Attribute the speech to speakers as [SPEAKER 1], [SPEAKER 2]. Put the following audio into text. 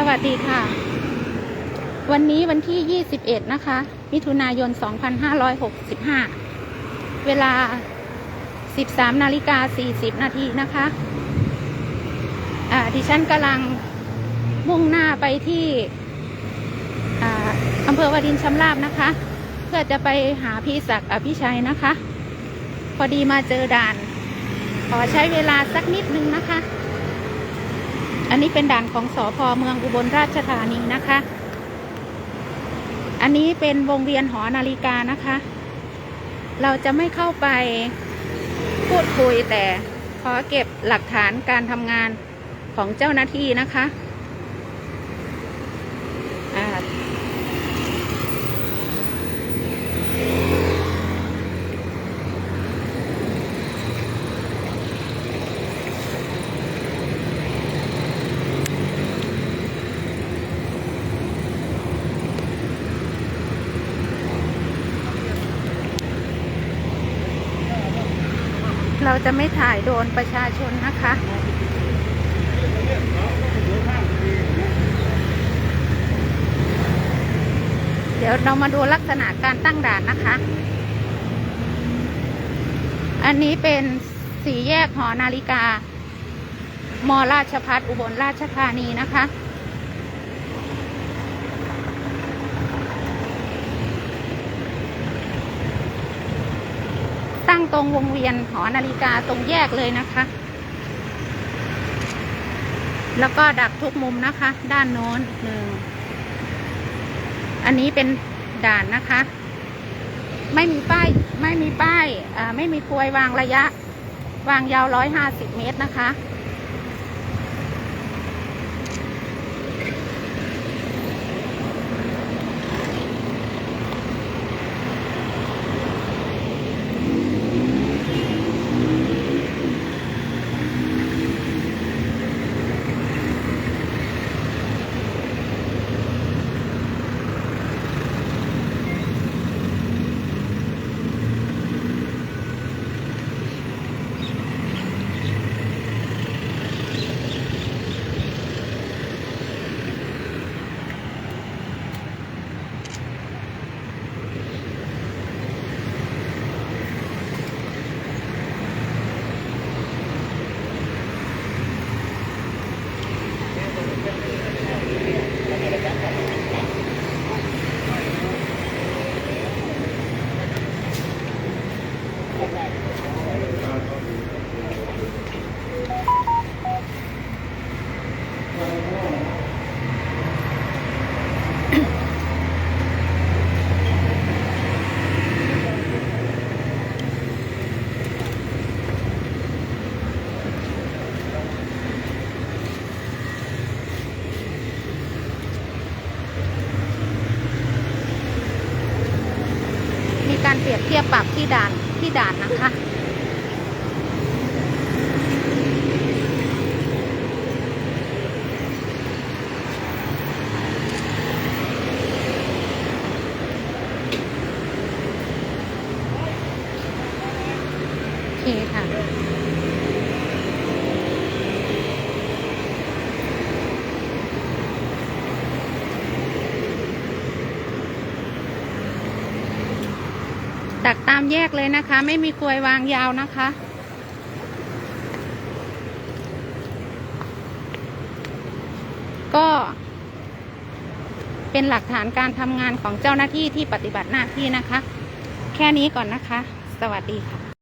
[SPEAKER 1] สวัสดีค่ะ วันนี้วันที่ 21 นะคะ มิถุนายน 2565 เวลา 13 นาฬิกา 40 นาทีนะคะอ่าดิฉันกำลังมุ่งหน้าไปที่อ่าอำเภอวารินชำราบนะคะ เพื่อจะไปหาพี่ศักดิ์อภิชัยนะคะ พอดีมาเจอด่าน ขอใช้เวลาสักนิดนึงนะคะ อันนี้เป็นด่านของสอพอเมืองอุบลราชธานีนะคะ อันนี้เป็นวงเวียนหอนาฬิกานะคะ เราจะไม่เข้าไปพูดคุยแต่ขอเก็บหลักฐานการทำงานของเจ้าหน้าที่นะคะ เราจะไม่ถ่ายโดนประชาชนนะคะ เดี๋ยวเรามาดูลักษณะการตั้งด่านนะคะ อันนี้เป็นสี่แยกหอนาฬิกามอราชพัฒอุบลราชธานีนะคะ ตั้งตรงวงเวียนหอนาฬิกาตรงแยกเลยนะคะ แล้วก็ดักทุกมุมนะคะ ด้านโน้นหนึ่ง อันนี้เป็นด่านนะคะ ไม่มีป้ายไม่มีป้ายไม่มีกลวยวางระยะ วางยาวร้อยห้าสิบเมตรนะคะ การเปรียบเทียบปรับที่ด่านที่ด่านนะคะ เคค่ะดักตามแยกเลยนะคะ ไม่มีกลวยวางยาวนะคะก็เป็นหลักฐานการทำงานของเจ้าหน้าที่ที่ปฏิบัติหน้าที่นะคะ แค่นี้ก่อนนะคะ สวัสดีค่ะ